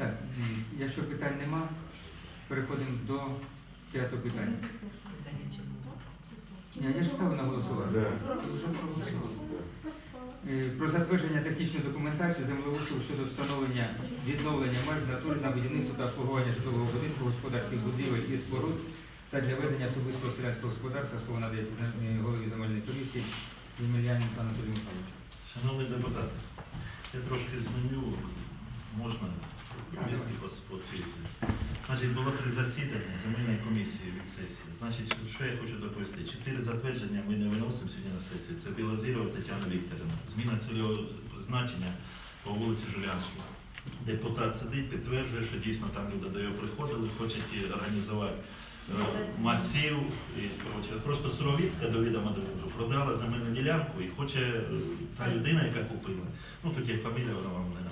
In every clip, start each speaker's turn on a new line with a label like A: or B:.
A: Так, якщо питань нема, переходимо до п'ятого питання. Ні, я ж ставив на голосування. Е, Про затвердження технічної документації землеустрою щодо встановлення відновлення меж натур на будівництво та обслуговування житлового будинку, господарських будівель і споруд та для ведення особистого селянського господарства слово надається е, голові земельної комісії Ємельяненко Анатолію Михайловичу.
B: Шановні депутати, я трошки зміню, можна по, цій Значить, було три засідання земельної комісії від сесії. Значить, що я хочу доповісти? Чотири затвердження ми не виносимо сьогодні на сесію. Це Білозірова Тетяна Вікторівна. Зміна цільового значення по вулиці Жулянській. Депутат сидить, підтверджує, що дійсно там люди до його приходили, хочуть організувати е, масив. І, коротше, просто Суровіцька до відома доводжу, продала земельну ділянку і хоче е, та людина, яка купила. Ну тут є фамілія, вона вам не треба.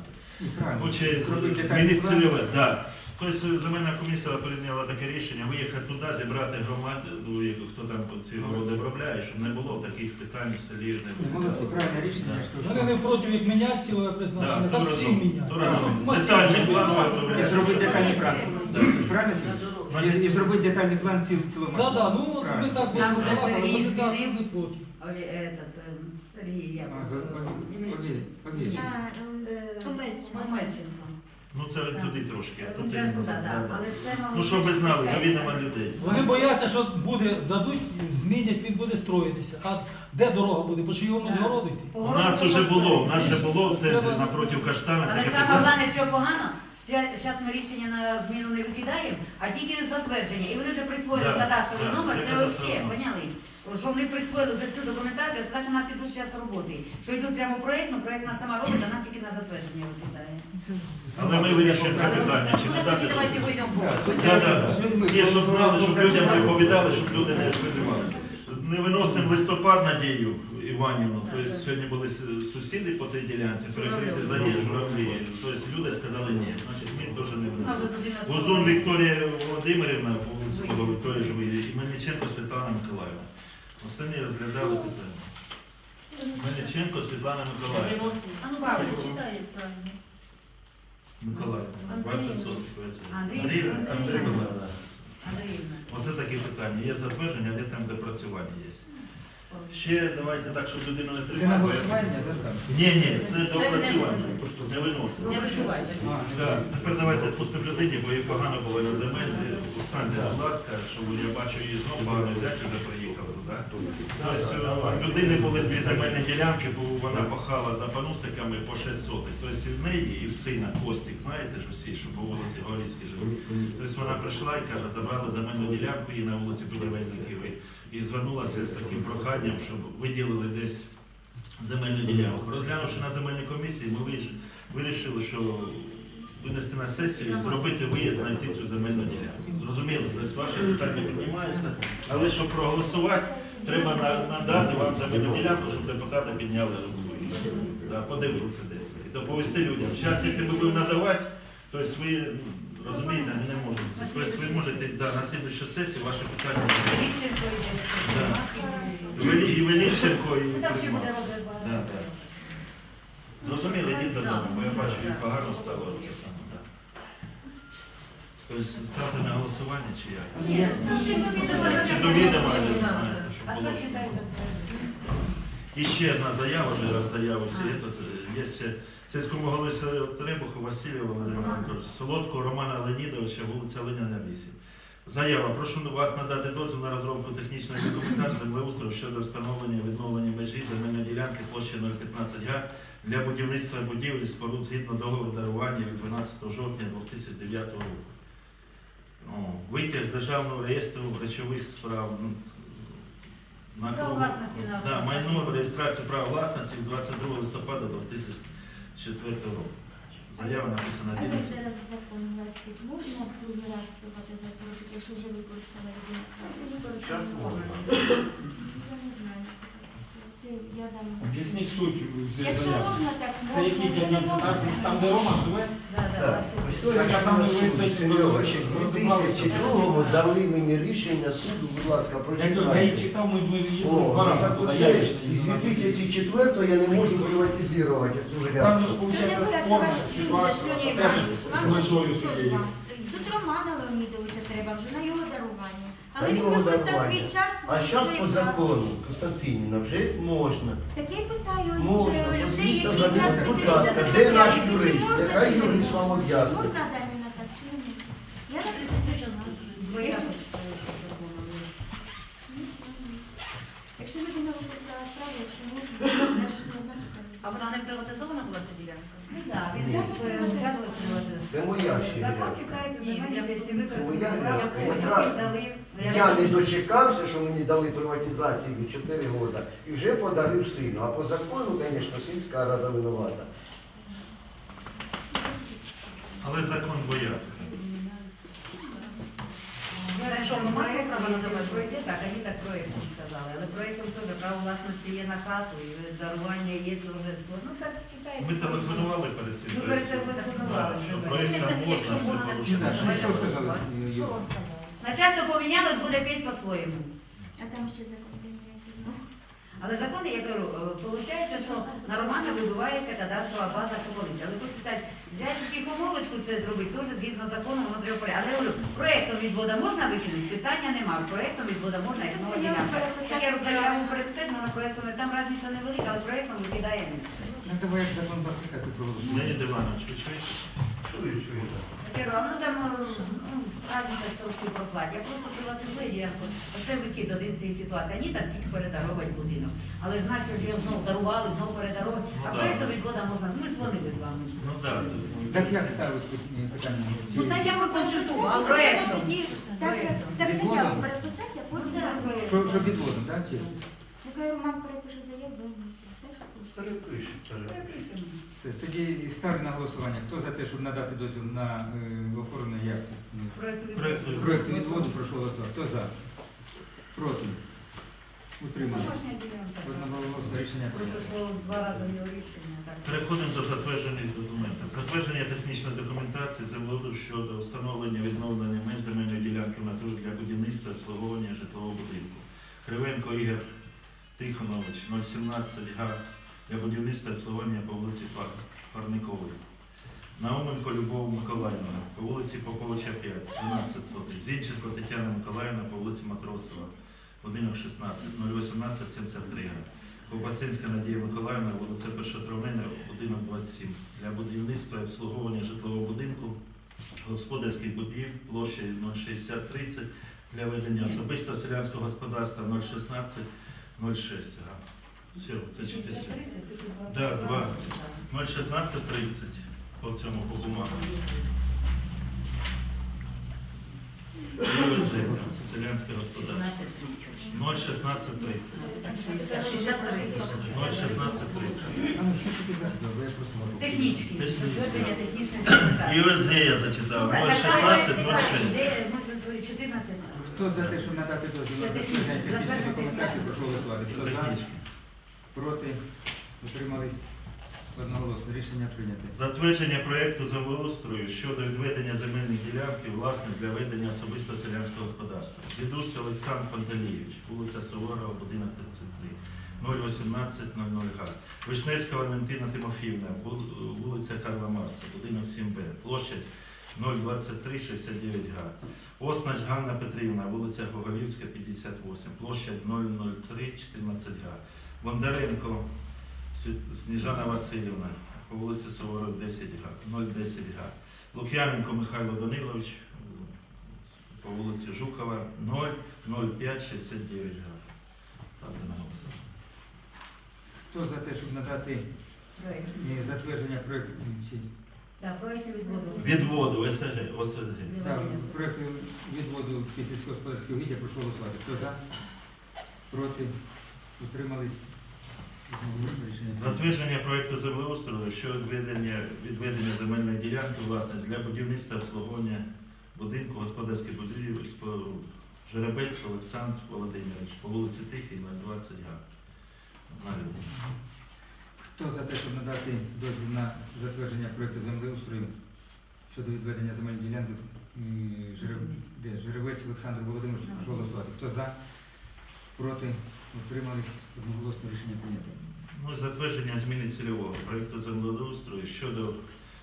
B: Хоче змінити цільове. Да. Тобто земельна комісія прийняла таке рішення виїхати туди, зібрати громаду, ну, хто там ці городи обробляє, щоб не було таких питань в селі. не
A: Ні, Молодці, правильне рішення.
B: Да.
A: я
C: Вони не проти як міняти ціле призначення,
B: Да,
C: так всі
B: план
A: І зробити детальний план. Правильно? І, зробити детальний план ціл цілого.
C: Так, так, ну ми так будемо так не проти.
D: Этот, ем, Сергій,
A: ви-
B: Ну це туди трошки. а
D: Ну,
B: тут
D: це туди,
B: да.
D: да. Але це
B: Ну щоб ви знали, до відома людей.
C: Вони бояться, що буде, дадуть, змінять, він буде строїтися. А де дорога буде? По
D: Да.
C: згороду йти?
B: У нас вже було, у нас вже було в центрі напроти каштана.
D: Але
B: таке
D: саме
B: питання.
D: головне, що погано, зараз ми рішення на зміну не викидаємо, а тільки затвердження. І вони вже присвоїли
B: Да,
D: кадастровий
B: да,
D: номер,
B: це кадастровий
D: взагалі,
B: номер.
D: поняли? Що вони присвоїли вже всю документацію, то так у нас ідуть зараз роботи. Що йдуть прямо проєктно, проєктна сама робить, а нам тільки на затвердження викидає.
B: Але ми вирішуємо це питання, чи
D: Ну,
B: не
D: тоді
B: дати.
D: давайте вийдемо
A: Да,
B: Да. Є, щоб знали, щоб людям відповідали, щоб люди не видимали. Не виносимо листопад Надію Іванівну, тобто сьогодні були сусіди по тій ділянці, перекриті заїзд, журавлі. Тобто люди сказали ні, значить ми теж не
D: 11
B: Гузун Вікторія Володимирівна, вулиця Вікторія живий, і Мельниченко Світлана Миколаївна. Останні розглядали питання. Мельниченко Світлана Миколаївна.
D: Ну.
B: Миколаївна, 20 соток.
D: Андрій-
B: Андрій
D: Андрій-
B: Андрій Миколаївна.
D: Андріївна.
B: Оце такі питання. Є затвердження, але там допрацювання є. Ще давайте так, щоб людину не
A: Це на
B: тримати.
A: голосування, да, там?
B: Ні, ні, це
D: до
B: допрацювання. Не виносимо.
D: Не виживайте.
B: Так, тепер давайте пустимо людині, бо їй погано було на земельні. Останнє, будь ласка, щоб я бачу її знову погано взяти, вже приїхав туди. Тобто у людини були дві земельні ділянки, бо вона пахала за панусиками по 6 сотих. Тобто в неї, і в сина Костік, знаєте ж усі, що по вулиці Горівській жили. Тобто вона прийшла і каже, забрали земельну ділянку її на вулиці Будівельників і звернулася з таким проханням, щоб виділили десь земельну ділянку. Розглянувши на земельній комісії, ми вирішили, що винести на сесію і зробити виїзд знайти цю земельну ділянку. Зрозуміло, тобто ваше питання піднімається, але щоб проголосувати, треба надати вам земельну ділянку, щоб депутати підняли руку. да, Подивитися де це. І доповісти людям. Зараз, якщо ми будемо надавати, то ви ну, розумієте, ми не можемо це. Тобто ви можете да, на слідчу сесію ваше питання. Да. І Веліченко, і
D: буде розгляд.
B: Да. Зрозуміло, йдіть додому, бо я бачу, як погано стало це саме. Да. Тобто ставте на голосування чи як?
D: Ні, ну, чи до відома,
B: я не знаю, що
D: А
B: було. І ще одна заява, вже раз заява всі, є, тут, є ще сільському голові села Требуху Василія Володимира Солодкого Романа Леонідовича, вулиця Леніна 8. Заява. Прошу вас надати дозвіл на розробку технічної документації землеустрою щодо встановлення і відновлення межі земельної ділянки площі 015 га для будівництва будівель і споруд згідно договору дарування від 12 жовтня 2009 року. Витяг з державного реєстру речових справ. на
D: на-
B: Да, майно реєстрацію права власності 22 листопада 2004 року. Заява написана
E: А як зараз закон гласить, можна другий раз приватизацію робити, якщо вже
B: Щас.
E: Я не знаю. Я дам.
C: Об'ясніть суть цієї
E: Якщо
C: заяви.
E: можна, так
C: Це
E: можна,
C: ділянці?
E: якщо не можна,
C: Там, де Рома живе?
D: Да, да,
F: Так, ось
C: Так, а там ви
F: суд,
C: висить,
F: ще в
C: розібралися.
F: 2002 дали мені рішення суду, будь ласка,
C: Я кажу, я
F: прочитайте.
C: читав, ми, ми їздили
F: О,
C: два рази
F: так
C: туди,
F: оце
C: лично
F: з
C: їздив.
F: 2004 я не можу приватизувати цю
C: Там же ж
F: грядку.
C: виходить ситуація,
E: ваш
C: теж з межою
E: стоїть. Тут Романа Леонідовича треба вже на його. Але він використав свій час.
F: А зараз по закону, Константинівна, вже можна.
E: Так я й питаю
F: Можна,
E: е, людей,
F: подивіться
E: які
F: за
E: нас
F: ним, будь ласка, де наш юрист?
E: можна,
F: Нехай юрист вам
E: можна?
F: об'яснить.
E: Можна Дарина так чи ні? Я на 31
D: Двояко читається законом.
E: Якщо людина викликала справу, якщо можна, значить не
D: А вона не приватизована була ця так,
F: Ні.
D: він участвував.
F: Це моя ще
D: Закон
F: грядка.
D: читається
G: Ні,
D: земельні
G: я
D: всі
F: Це моя грядка.
D: Я
F: не дочекався, що мені дали приватизації 4 роки, і вже подарив сину. А по закону, звісно, сільська рада винувата.
B: Але закон бояк.
D: Зараз що ми маємо право називати проєкт, так, вони так проєктом сказали. Але проєктом теж право власності є на хату, і дарування є теж своє. Ну так читається.
B: Ми телефонували перед цим.
D: Ну, перед цим ви телефонували,
B: що
D: це
B: проєкт там
D: Якщо
B: можна, це
A: порушити. Що, сказали?
D: Начальство помінялось, буде п'ять по-своєму.
E: А там ще закон.
D: Але закон, я кажу, виходить, що на Романа вибивається кадастрова база, колись. Але хочу сказати, взяти тільки помолочку це зробити, теж згідно закону, воно треба порядку. Але я говорю, проєктом відвода можна викинути? Питання немає. Проєктом відвода можна, як нова ділянка. Так я заяву переписати, але проєктом, там різниця невелика, але проєктом викидаємо і все.
A: Ну, давай як закон заслухати проголосуємо.
B: Леонід Іванович, ви чуєте?
F: Чую, чую.
D: Я кажу, а ну там ну, різниця трошки проплаті. Я просто приватизую ділянку. Оце викид один з цієї ситуації. Ані там тільки передаровувати будинок. Але ж нащо ж його знову дарували, знову передаровувати.
B: Ну,
D: А
B: да.
D: проєктом відвода можна. Ми ж дзвонили з вами.
B: Ну так.
A: Так як ставить питання?
D: Ну так я би консультував проєктом.
E: Так, так
A: Відводом?
E: заяву переписати, а потім
D: Ну.
A: Що, що відводом, так? Чи?
E: Роман перепише заяву, ви.
D: Перепишемо.
A: Все, Тоді ставлю на голосування. Хто за те, щоб надати дозвіл на е, оформлення як?
D: Проєкту відводу.
B: Проєкту.
A: Проєкту відводу, прошу голосувати. Хто за? Проти? Утримали.
D: Домашня ділянка.
A: Одноголосно рішення
D: Просто
A: прийнято.
D: два рази в нього рішення. Так.
B: Переходимо до затверджених документів. Затвердження технічної документації землеустрою щодо встановлення відновлення меж земельної ділянки в натурі для будівництва і обслуговування житлового будинку. Кривенко Ігор Тихонович, 017 га для будівництва обслуговування по вулиці Парникової. Науменко Любов Миколаївна по вулиці Поповича 5, 12 сотих. Зінченко Тетяна Миколаївна по вулиці Матросова, будинок 16, 018 73 га. Ковбацинська Надія Миколаївна, вулиця Першотравнина, будинок 27. Для будівництва і обслуговування житлового будинку, господарських будівель площею 06030 для ведення особистого селянського господарства 016 06. Все, це 4.
D: 60-30, ти що,
B: Да,
D: 20?
B: два.
D: Так.
B: 01630 по цьому по бумагам. ЮВЗ, селянське господарство. 01630. 01630.
A: А, ну, що таке за бо я просто можу.
D: Технічки.
B: ЮВЗ я зачитав.
D: Так, так,
B: 01606.
D: де, ну, 14.
A: Хто за те, щоб надати дозвіл на затвердження документації, прошу голосувати. Хто за? Проти? Утримались? Одноголосно. Рішення прийнято.
B: Затвердження проєкту землеустрою щодо відведення земельних ділянки власне для ведення особисто селянського господарства. Дідусь Олександр Пантелійович, вулиця Суворова, будинок 33, 01800 га. Вишневська Валентина Тимофіївна, вулиця Карла Марса, будинок 7Б, площадь 02369 га. Оснач Ганна Петрівна, вулиця Гоголівська, 58, площадь 00314 га. Бондаренко Сніжана Васильівна, по вулиці Суворов 10 га, 010 га. Лук'яненко Михайло Данилович, по вулиці Жукова, 00569 га. Ставте на голосування.
A: Хто за те, щоб надати
D: Проєкт.
A: е, затвердження проєкту?
D: Так, проєкт відводу.
B: Відводу ОСГ, ОСГ.
A: Так, проєкту відводу під сільськогосподарських угіддя, прошу голосувати. Хто за? Проти? Утримались?
B: Затвердження проєкту землеустрою щодо відведення, відведення земельної ділянки власність для будівництва обслуговування будинку господарських будівель споруд. Жеребець Олександр Володимирович по вулиці Тихій на 20 га.
A: Хто за те, щоб надати дозвіл на затвердження проекту землеустрою щодо відведення земельної ділянки? Жеребець Олександр Володимирович, прошу голосувати. Хто за? Проти? Утримались? Одноголосно рішення прийнято.
B: Ну, затвердження зміни цільового проєкту землеустрою щодо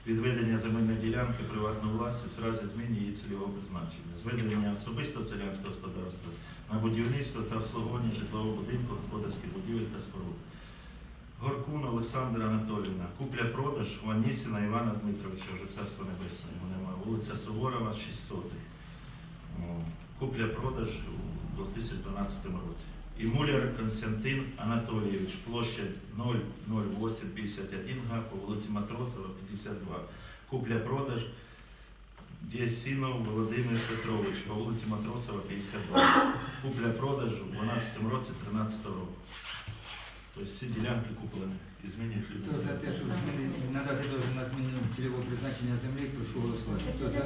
B: відведення земельної ділянки приватної власності в разі зміни її цільового призначення, зведення особистого селянського господарства на будівництво та обслуговування житлового будинку, господарських будівель та споруд. Горкун Олександра Анатоліївна, купля-продаж у Анісіна Івана Дмитровича, вже царство небесне, йому немає, вулиця Суворова, 600. Купля-продаж у 2012 році. І Муляр Константин Анатолійович, площа 00851 га по вулиці Матросова, 52. Купля-продаж Дєсінов Володимир Петрович по вулиці Матросова, 52. Купля-продаж у 12 році, 13 року. Тобто всі ділянки куплені і люди.
A: Хто за те, щоб зміни, надати дозвіл на зміну цільового призначення землі, прошу голосувати. Хто за?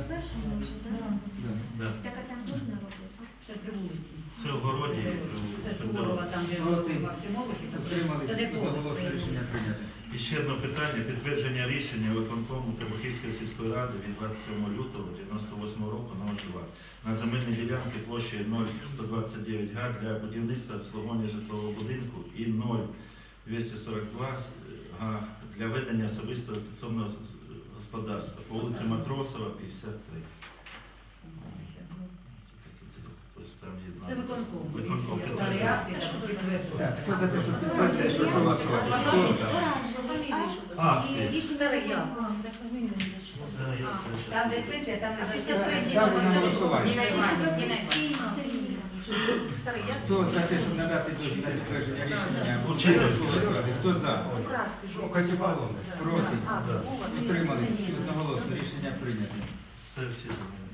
A: Да.
B: Да.
E: Так а там є, так?
D: Це при вулиці.
B: Це в городі, при вулиці,
D: Це Суворова, там, де
A: Проти?
D: Максимович, і там
A: Утримались?
D: це не
A: Одноголосно рішення прийнято.
B: І ще одне питання. Підтвердження рішення виконкому Требухівської сільської ради від 27 лютого 98 року номер 2 на земельній ділянці площею 0,129 га для будівництва обслуговування житлового будинку і 0,242 га для ведення особистого підсобного господарства по вулиці Матросова, 53. Тобто там є
D: Це виконком.
B: Виконком.
D: Старий акт, і там.
A: Так, хто за те, щоб підтвердити, прошу голосувати. Хто за?
B: А,
E: І
B: ти.
E: рішення
D: Старий я.
E: А, так фамілію не дійшла.
B: Це я перше.
D: Там, де сесія, там де
A: Ставлю на голосування.
D: Старий я.
A: Хто за те, щоб надати дозвіл на підтвердження рішення? Прошу голосувати. Хто за?
D: Украсти.
A: Проти? Утримались?
D: А,
A: Утримались? Одноголосно рішення прийнято.
B: Це всі землі.